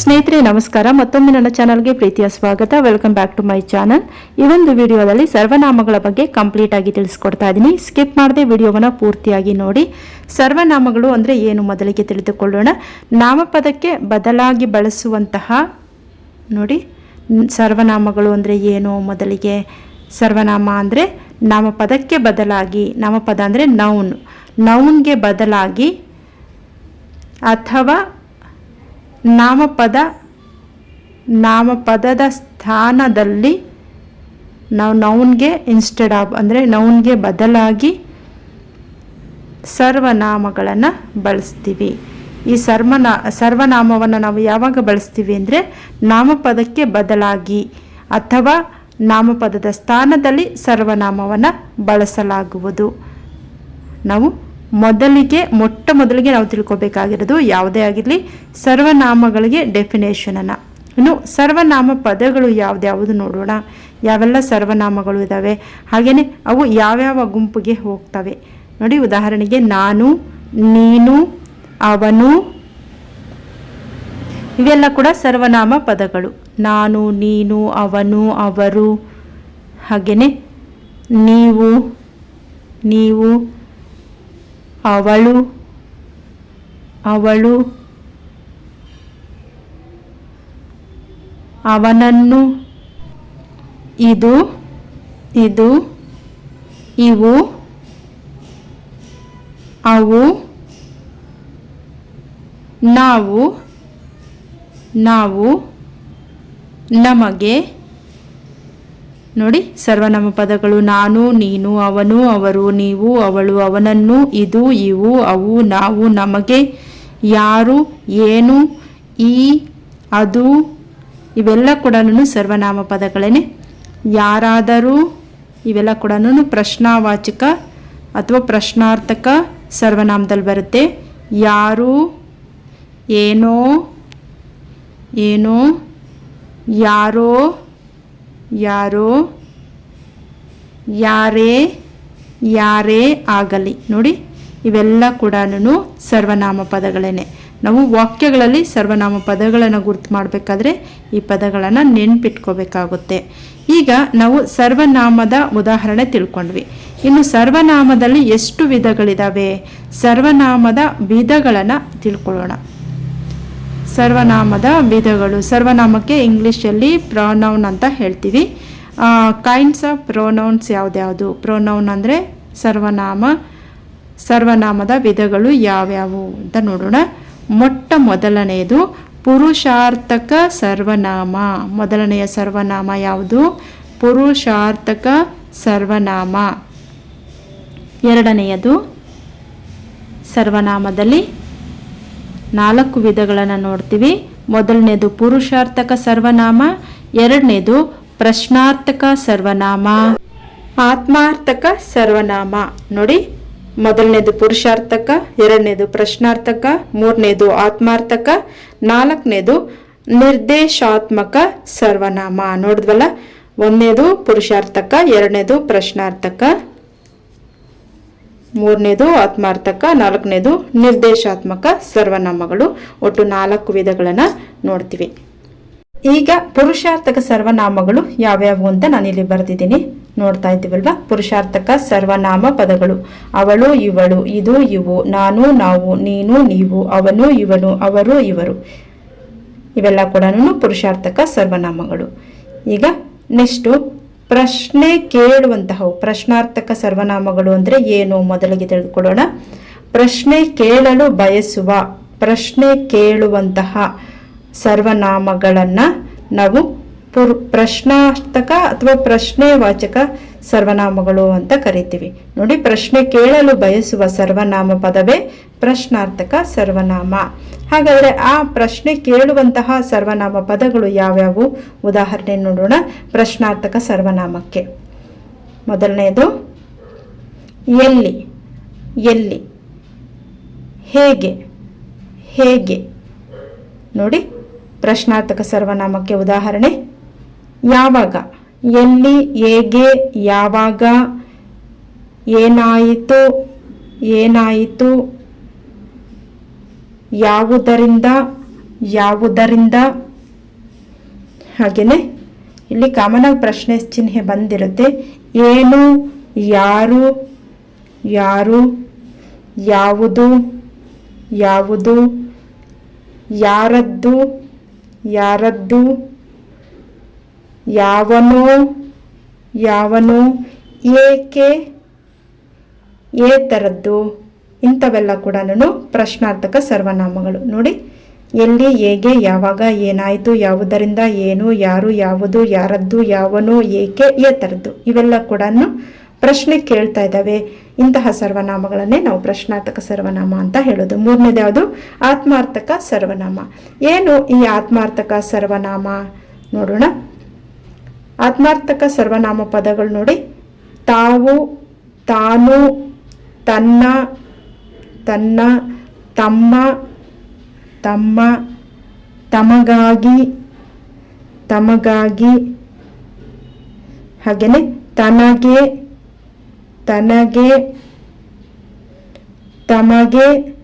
ಸ್ನೇಹಿತರೆ, ನಮಸ್ಕಾರ. ಮತ್ತೊಮ್ಮೆ ನನ್ನ ಚಾನಲ್ಗೆ ಪ್ರೀತಿಯ ಸ್ವಾಗತ. Welcome back to my channel ಈ ಒಂದು ವಿಡಿಯೋದಲ್ಲಿ ಸರ್ವನಾಮಗಳ ಬಗ್ಗೆ ಕಂಪ್ಲೀಟ್ ಆಗಿ ತಿಳಿಸ್ಕೊಡ್ತಾ ಇದ್ದೀನಿ. ಸ್ಕಿಪ್ ಮಾಡದೆ ವಿಡಿಯೋವನ್ನು ಪೂರ್ತಿಯಾಗಿ ನೋಡಿ. ಸರ್ವನಾಮಗಳು ಅಂದರೆ ಏನು ಮೊದಲಿಗೆ ತಿಳಿದುಕೊಳ್ಳೋಣ. ನಾಮಪದಕ್ಕೆ ಬದಲಾಗಿ ಬಳಸುವಂತಹ, ನೋಡಿ, ಸರ್ವನಾಮಗಳು ಅಂದರೆ ಏನು ಮೊದಲಿಗೆ? ಸರ್ವನಾಮ ಅಂದರೆ ನಾಮಪದಕ್ಕೆ ಬದಲಾಗಿ, ನಾಮಪದ ಅಂದರೆ ನೌನ್ ನೌನ್ಗೆ ಬದಲಾಗಿ ಅಥವಾ ನಾಮಪದ, ನಾಮಪದದ ಸ್ಥಾನದಲ್ಲಿ ನಾವು ನೌನ್ಗೆ ಇನ್ಸ್ಟೆಡ್ ಆಫ್ ಅಂದರೆ ನೌನ್ಗೆ ಬದಲಾಗಿ ಸರ್ವನಾಮಗಳನ್ನು ಬಳಸ್ತೀವಿ. ಈ ಸರ್ವನಾ ಸರ್ವನಾಮವನ್ನು ನಾವು ಯಾವಾಗ ಬಳಸ್ತೀವಿ ಅಂದರೆ ನಾಮಪದಕ್ಕೆ ಬದಲಾಗಿ ಅಥವಾ ನಾಮಪದದ ಸ್ಥಾನದಲ್ಲಿ ಸರ್ವನಾಮವನ್ನು ಬಳಸಲಾಗುವುದು. ನಾವು ಮೊದಲಿಗೆ, ಮೊಟ್ಟ ಮೊದಲಿಗೆ ನಾವು ತಿಳ್ಕೊಬೇಕಾಗಿರೋದು ಯಾವುದೇ ಆಗಿರಲಿ, ಸರ್ವನಾಮಗಳಿಗೆ ಡೆಫಿನೇಷನನ್ನು ಇನ್ನು ಸರ್ವನಾಮ ಪದಗಳು ಯಾವ್ದ್ಯಾವುದು ನೋಡೋಣ. ಯಾವೆಲ್ಲ ಸರ್ವನಾಮಗಳು ಇದ್ದಾವೆ ಹಾಗೆಯೇ ಅವು ಯಾವ್ಯಾವ ಗುಂಪಿಗೆ ಹೋಗ್ತವೆ? ನೋಡಿ ಉದಾಹರಣೆಗೆ ನಾನು, ನೀನು, ಅವನು, ಇವೆಲ್ಲ ಕೂಡ ಸರ್ವನಾಮ ಪದಗಳು. ನಾನು, ನೀನು, ಅವನು, ಅವರು ಹಾಗೆಯೇ ನೀವು ನೀವು ಅವಳು ಅವಳು ಅವನನ್ನು ಇದು ಇದು ಇವು ಅವು ನಾವು ನಾವು ನಮಗೆ ನೋಡಿ ಸರ್ವನಾಮ ಪದಗಳು ನಾನು, ನೀನು, ಅವನು, ಅವರು, ನೀವು, ಅವಳು, ಅವನನ್ನು, ಇದು, ಇವು, ಅವು, ನಾವು, ನಮಗೆ, ಯಾರು, ಏನು, ಈ, ಅದು, ಇವೆಲ್ಲ ಕೂಡ ಸರ್ವನಾಮ ಪದಗಳೇನೆ ಯಾರಾದರೂ ಇವೆಲ್ಲ ಕೂಡ ಪ್ರಶ್ನಾವಾಚಕ ಅಥವಾ ಪ್ರಶ್ನಾರ್ಥಕ ಸರ್ವನಾಮದಲ್ಲಿ ಬರುತ್ತೆ. ಯಾರು, ಏನೋ ಏನೋ, ಯಾರೋ ಯಾರೋ, ಯಾರೇ ಯಾರೇ ಆಗಲಿ. ನೋಡಿ, ಇವೆಲ್ಲ ಕೂಡ ಸರ್ವನಾಮ ಪದಗಳೇನೆ. ನಾವು ವಾಕ್ಯಗಳಲ್ಲಿ ಸರ್ವನಾಮ ಪದಗಳನ್ನು ಗುರ್ತು ಮಾಡಬೇಕಾದ್ರೆ ಈ ಪದಗಳನ್ನು ನೆನ್ಪಿಟ್ಕೋಬೇಕಾಗುತ್ತೆ. ಈಗ ನಾವು ಸರ್ವನಾಮದ ಉದಾಹರಣೆ ತಿಳ್ಕೊಂಡ್ವಿ. ಇನ್ನು ಸರ್ವನಾಮದಲ್ಲಿ ಎಷ್ಟು ವಿಧಗಳಿದಾವೆ? ಸರ್ವನಾಮದ ವಿಧಗಳನ್ನು ತಿಳ್ಕೊಳ್ಳೋಣ. ಸರ್ವನಾಮದ ವಿಧಗಳು. ಸರ್ವನಾಮಕ್ಕೆ ಇಂಗ್ಲೀಷಲ್ಲಿ ಪ್ರೊನೌನ್ ಅಂತ ಹೇಳ್ತೀವಿ. ಕೈಂಡ್ಸ್ ಆಫ್ ಪ್ರೊನೌನ್ಸ್ ಯಾವುದ್ಯಾವುದು? ಪ್ರೊನೌನ್ ಅಂದರೆ ಸರ್ವನಾಮ, ಸರ್ವನಾಮದ ವಿಧಗಳು ಯಾವ್ಯಾವು ಅಂತ ನೋಡೋಣ. ಮೊಟ್ಟ ಮೊದಲನೆಯದು ಪುರುಷಾರ್ಥಕ ಸರ್ವನಾಮ. ಮೊದಲನೆಯ ಸರ್ವನಾಮ ಯಾವುದು? ಪುರುಷಾರ್ಥಕ ಸರ್ವನಾಮ. ಎರಡನೆಯದು ಸರ್ವನಾಮದಲ್ಲಿ ನಾಲ್ಕು ವಿಧಗಳನ್ನು ನೋಡ್ತೀವಿ. ಮೊದಲನೇದು ಪುರುಷಾರ್ಥಕ ಸರ್ವನಾಮ, ಎರಡನೇದು ಪ್ರಶ್ನಾರ್ಥಕ ಸರ್ವನಾಮ. ಆತ್ಮಾರ್ಥಕ ಸರ್ವನಾಮ. ನೋಡಿ, ಮೊದಲನೇದು ಪುರುಷಾರ್ಥಕ, ಎರಡನೇದು ಪ್ರಶ್ನಾರ್ಥಕ, ಮೂರನೇದು ಆತ್ಮಾರ್ಥಕ, ನಾಲ್ಕನೇದು ನಿರ್ದೇಶಾತ್ಮಕ ಸರ್ವನಾಮ. ನೋಡಿದ್ವಲ್ಲ? ಒಂದನೇದು ಪುರುಷಾರ್ಥಕ, ಎರಡನೇದು ಪ್ರಶ್ನಾರ್ಥಕ. ಮೂರನೇದು ಆತ್ಮಾರ್ಥಕ, ನಾಲ್ಕನೇದು ನಿರ್ದೇಶಾತ್ಮಕ, ಸರ್ವನಾಮಗಳು. ಒಟ್ಟು ನಾಲ್ಕು ವಿಧಗಳನ್ನು ನೋಡ್ತೀವಿ. ಈಗ ಪುರುಷಾರ್ಥಕ, ಸರ್ವನಾಮಗಳು ಯಾವ್ಯಾವು ಅಂತ ನಾನಿಲ್ಲಿ ಬರೆದಿದ್ದೀನಿ. ನೋಡ್ತಾ ಇದ್ದೀವಲ್ವ? ಪುರುಷಾರ್ಥಕ, ಸರ್ವನಾಮ ಪದಗಳು. ಅವಳು, ಇವಳು, ಇದು, ಇವು, ನಾನು, ನಾವು, ನೀನು, ನೀವು, ಅವನು, ಇವನು, ಅವರು, ಇವರು. ಇವೆಲ್ಲ ಕೂಡ ಪುರುಷಾರ್ಥಕ, ಸರ್ವನಾಮಗಳು. ಈಗ ನೆಕ್ಸ್ಟು ಪ್ರಶ್ನೆ ಕೇಳುವಂತಹವು, ಪ್ರಶ್ನಾರ್ಥಕ ಸರ್ವನಾಮಗಳು ಅಂದರೆ ಏನು ಮೊದಲಿಗೆ ತಿಳಿದುಕೊಳ್ಳೋಣ. ಪ್ರಶ್ನೆ ಕೇಳಲು ಬಯಸುವ, ಪ್ರಶ್ನೆ ಕೇಳುವಂತಹ ಸರ್ವನಾಮಗಳನ್ನು ನಾವು ಪುರ್ ಪ್ರಶ್ನಾರ್ಥಕ ಅಥವಾ ಪ್ರಶ್ನೆವಾಚಕ ಸರ್ವನಾಮಗಳು ಅಂತ ಕರಿತೀವಿ. ನೋಡಿ, ಪ್ರಶ್ನೆ ಕೇಳಲು ಬಯಸುವ ಸರ್ವನಾಮ ಪದವೇ ಪ್ರಶ್ನಾರ್ಥಕ ಸರ್ವನಾಮ. ಹಾಗಾದರೆ ಆ ಪ್ರಶ್ನೆ ಕೇಳುವಂತಹ ಸರ್ವನಾಮ ಪದಗಳು ಯಾವ್ಯಾವು? ಉದಾಹರಣೆ ನೋಡೋಣ. ಪ್ರಶ್ನಾರ್ಥಕ ಸರ್ವನಾಮಕ್ಕೆ. ಮೊದಲನೆಯದು ಎಲ್ಲಿ ಎಲ್ಲಿ, ಹೇಗೆ ಹೇಗೆ? ನೋಡಿ, ಪ್ರಶ್ನಾರ್ಥಕ ಸರ್ವನಾಮಕ್ಕೆ ಉದಾಹರಣೆ, ಯಾವಾಗ? ಎಲ್ಲಿ ಹೇಗೆ, ಯಾವಾಗ, ಏನಾಯಿತು ಏನಾಯಿತು, ಯಾವುದರಿಂದ ಯಾವುದರಿಂದ. ಹಾಗೆಯೇ ಇಲ್ಲಿ ಕಾಮನ್ ಆಗಿ ಪ್ರಶ್ನೆ ಚಿಹ್ನೆ ಬಂದಿರುತ್ತೆ. ಏನು, ಯಾರು ಯಾರು, ಯಾವುದು ಯಾವುದು, ಯಾರದ್ದು ಯಾರದ್ದು. ಯಾವನೋ, ಯಾವನು, ಏಕೆ, ಏ ಥರದ್ದು, ಇಂಥವೆಲ್ಲ ಕೂಡ ಪ್ರಶ್ನಾರ್ಥಕ ಸರ್ವನಾಮಗಳು. ನೋಡಿ, ಎಲ್ಲಿ, ಹೇಗೆ, ಯಾವಾಗ, ಏನಾಯಿತು, ಯಾವುದರಿಂದ, ಏನು, ಯಾರು, ಯಾವುದು, ಯಾರದ್ದು, ಯಾವನು, ಏಕೆ, ಏ ಥರದ್ದು. ಇವೆಲ್ಲ ಕೂಡ ಪ್ರಶ್ನೆ ಕೇಳ್ತಾ ಇದ್ದಾವೆ. ಇಂತಹ ಸರ್ವನಾಮಗಳನ್ನೇ ನಾವು ಪ್ರಶ್ನಾರ್ಥಕ ಸರ್ವನಾಮ ಅಂತ ಹೇಳೋದು. ಮೂರನೇದು ಯಾವುದು ಆತ್ಮಾರ್ಥಕ ಸರ್ವನಾಮ. ಏನು ಈ ಆತ್ಮಾರ್ಥಕ ಸರ್ವನಾಮ? ನೋಡೋಣ. ಆತ್ಮಾರ್ಥಕ ಸರ್ವನಾಮ ಪದಗಳು ನೋಡಿ. ತಾವು, ತಾನು, ತನ್ನ ತನ್ನ, ತಮ್ಮ ತಮ್ಮ, ತಮಗಾಗಿ ತಮಗಾಗಿ, ಹಾಗೆಯೇ ತನಗೆ ತನಗೆ, ತಮಗೆ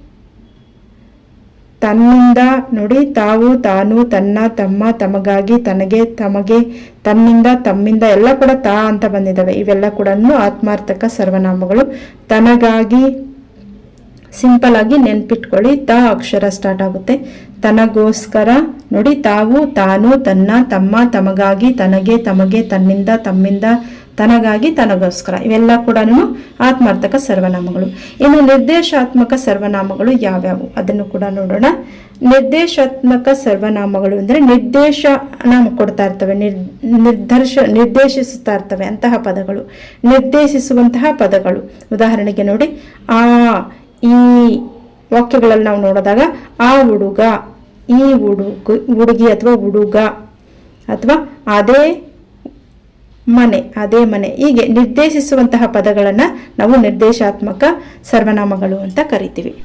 ತನ್ನಿಂದ ನೋಡಿ ತಾವು ತಾನು ತನ್ನ, ತಮ್ಮ, ತಮಗಾಗಿ ತನಗೆ, ತಮಗೆ, ತನ್ನಿಂದ, ತಮ್ಮಿಂದ ಎಲ್ಲ ಕೂಡ ತಾ ಅಂತ ಬಂದಿದ್ದಾವೆ. ಇವೆಲ್ಲ ಕೂಡ ಆತ್ಮಾರ್ಥಕ ಸರ್ವನಾಮಗಳು. ತನಗಾಗಿ ಸಿಂಪಲ್ ಆಗಿ ನೆನ್ಪಿಟ್ಕೊಳ್ಳಿ, ತ ಅಕ್ಷರ ಸ್ಟಾರ್ಟ್ ಆಗುತ್ತೆ. ತನಗೋಸ್ಕರ ನೋಡಿ ತಾವು ತಾನು ತನ್ನ, ತಮ್ಮ, ತಮಗಾಗಿ ತನಗೆ, ತಮಗೆ, ತನ್ನಿಂದ, ತಮ್ಮಿಂದ ತನಗಾಗಿ ತನಗೋಸ್ಕರ. ಇವೆಲ್ಲ ಕೂಡ ಆತ್ಮಾರ್ಥಕ ಸರ್ವನಾಮಗಳು. ಇನ್ನು ನಿರ್ದೇಶಾತ್ಮಕ ಸರ್ವನಾಮಗಳು ಯಾವ್ಯಾವು? ಅದನ್ನು ಕೂಡ ನೋಡೋಣ. ನಿರ್ದೇಶಾತ್ಮಕ ಸರ್ವನಾಮಗಳು ಅಂದರೆ ನಾಮ ಕೊಡ್ತಾ ಇರ್ತವೆ. ನಿರ್ ನಿರ್ದರ್ಶ ನಿರ್ದೇಶಿಸುತ್ತಾ ಇರ್ತವೆ ಅಂತಹ ಪದಗಳು. ನಿರ್ದೇಶಿಸುವಂತಹ ಪದಗಳು. ಉದಾಹರಣೆಗೆ ನೋಡಿ. ಆ, ಈ ವಾಕ್ಯಗಳಲ್ಲಿ ನಾವು ನೋಡಿದಾಗ ಆ ಹುಡುಗ, ಈ ಹುಡುಗ, ಹುಡುಗಿ ಅಥವಾ ಹುಡುಗ ಅಥವಾ ಅದೇ ಮನೆ, ಅದೇ ಮನೆ. ಹೀಗೆ ನಿರ್ದೇಶಿಸುವಂತಹ ಪದಗಳನ್ನು ನಾವು ನಿರ್ದೇಶಾತ್ಮಕ ಸರ್ವನಾಮಗಳು ಅಂತ ಕರಿತೀವಿ.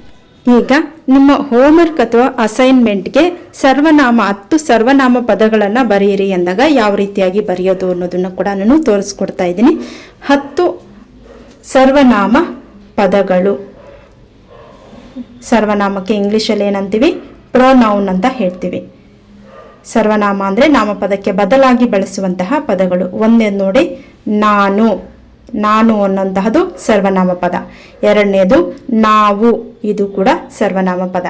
ಈಗ ನಿಮ್ಮ ಹೋಮ್ವರ್ಕ್ ಅಥವಾ ಅಸೈನ್ಮೆಂಟ್ಗೆ ಸರ್ವನಾಮ, ಹತ್ತು ಸರ್ವನಾಮ ಪದಗಳನ್ನು ಬರೆಯಿರಿ ಎಂದಾಗ ಯಾವ ರೀತಿಯಾಗಿ ಬರೆಯೋದು ಅನ್ನೋದನ್ನು ಕೂಡ ನಾನು ತೋರಿಸ್ಕೊಡ್ತಾ ಇದ್ದೀನಿ. ಹತ್ತು ಸರ್ವನಾಮ ಪದಗಳು. ಸರ್ವನಾಮಕ್ಕೆ ಇಂಗ್ಲೀಷಲ್ಲಿ ಏನಂತೀವಿ? ಪ್ರೊನೌನ್ ಅಂತ ಹೇಳ್ತೀವಿ. ಸರ್ವನಾಮ ಅಂದರೆ ನಾಮಪದಕ್ಕೆ ಬದಲಾಗಿ ಬಳಸುವಂತಹ ಪದಗಳು. ಒಂದೇ ನೋಡಿ, ನಾನು. ನಾನು ಅನ್ನೋಂತಹದು ಸರ್ವನಾಮ ಪದ. ಎರಡನೇದು, ನಾವು. ಇದು ಕೂಡ ಸರ್ವನಾಮ ಪದ.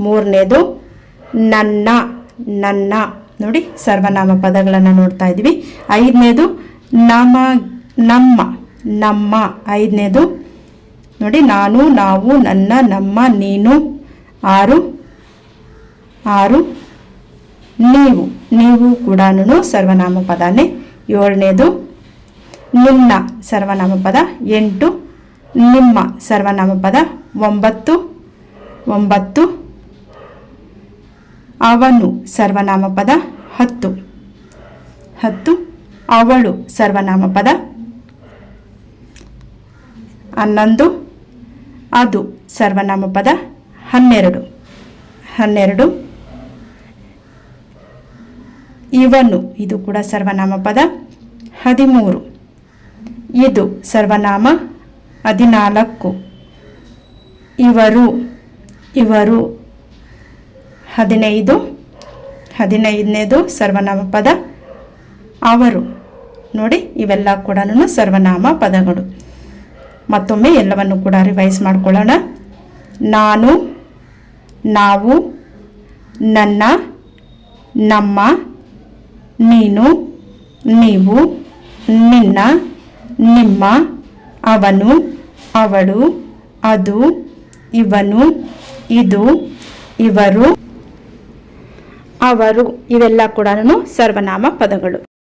ಮೂರನೇದು, ನನ್ನ. ನನ್ನ. ನೋಡಿ, ಸರ್ವನಾಮ ಪದಗಳನ್ನು ನೋಡ್ತಾ ಇದ್ವಿ ಐದನೇದು, ನಮ, ನಮ್ಮ. ನಮ್ಮ. ಐದನೇದು, ನೋಡಿ, ನಾನು, ನಾವು, ನನ್ನ, ನಮ್ಮ, ನೀನು. ಆರು. ಆರು. ನೀವು ನೀವು ಕೂಡ ಸರ್ವನಾಮ ಪದನೇ ಏಳನೇದು ನಿನ್ನ ಸರ್ವನಾಮ ಪದ ಎಂಟು, ನಿಮ್ಮ ಸರ್ವನಾಮ ಪದ ಒಂಬತ್ತು ಒಂಬತ್ತು, ಅವನು ಸರ್ವನಾಮ ಪದ ಹತ್ತು. ಹತ್ತು, ಅವಳು ಸರ್ವನಾಮ ಪದ ಹನ್ನೊಂದು, ಅದು ಸರ್ವನಾಮ ಪದ ಹನ್ನೆರಡು. ಹನ್ನೆರಡು ಇವನು, ಇದು ಕೂಡ ಸರ್ವನಾಮ ಪದ, ಹದಿಮೂರು. ಇದು ಸರ್ವನಾಮ ಹದಿನಾಲ್ಕು. ಇವರು ಇವರು ಹದಿನೈದು, ಹದಿನೈದನೇದು ಸರ್ವನಾಮ ಪದ, ಅವರು. ನೋಡಿ, ಇವೆಲ್ಲ ಕೂಡ ಸರ್ವನಾಮ ಪದಗಳು. ಮತ್ತೊಮ್ಮೆ ಎಲ್ಲವನ್ನು ಕೂಡ ರಿವೈಸ್ ಮಾಡ್ಕೊಳ್ಳೋಣ. ನಾನು, ನಾವು, ನನ್ನ, ನಮ್ಮ ನೀನು, ನೀವು, ನಿನ್ನ, ನಿಮ್ಮ, ಅವನು, ಅವಳು, ಅದು, ಇವನು, ಇದು, ಇವರು. ಅವರು ಇವೆಲ್ಲ ಕೂಡ ಸರ್ವನಾಮ ಪದಗಳು.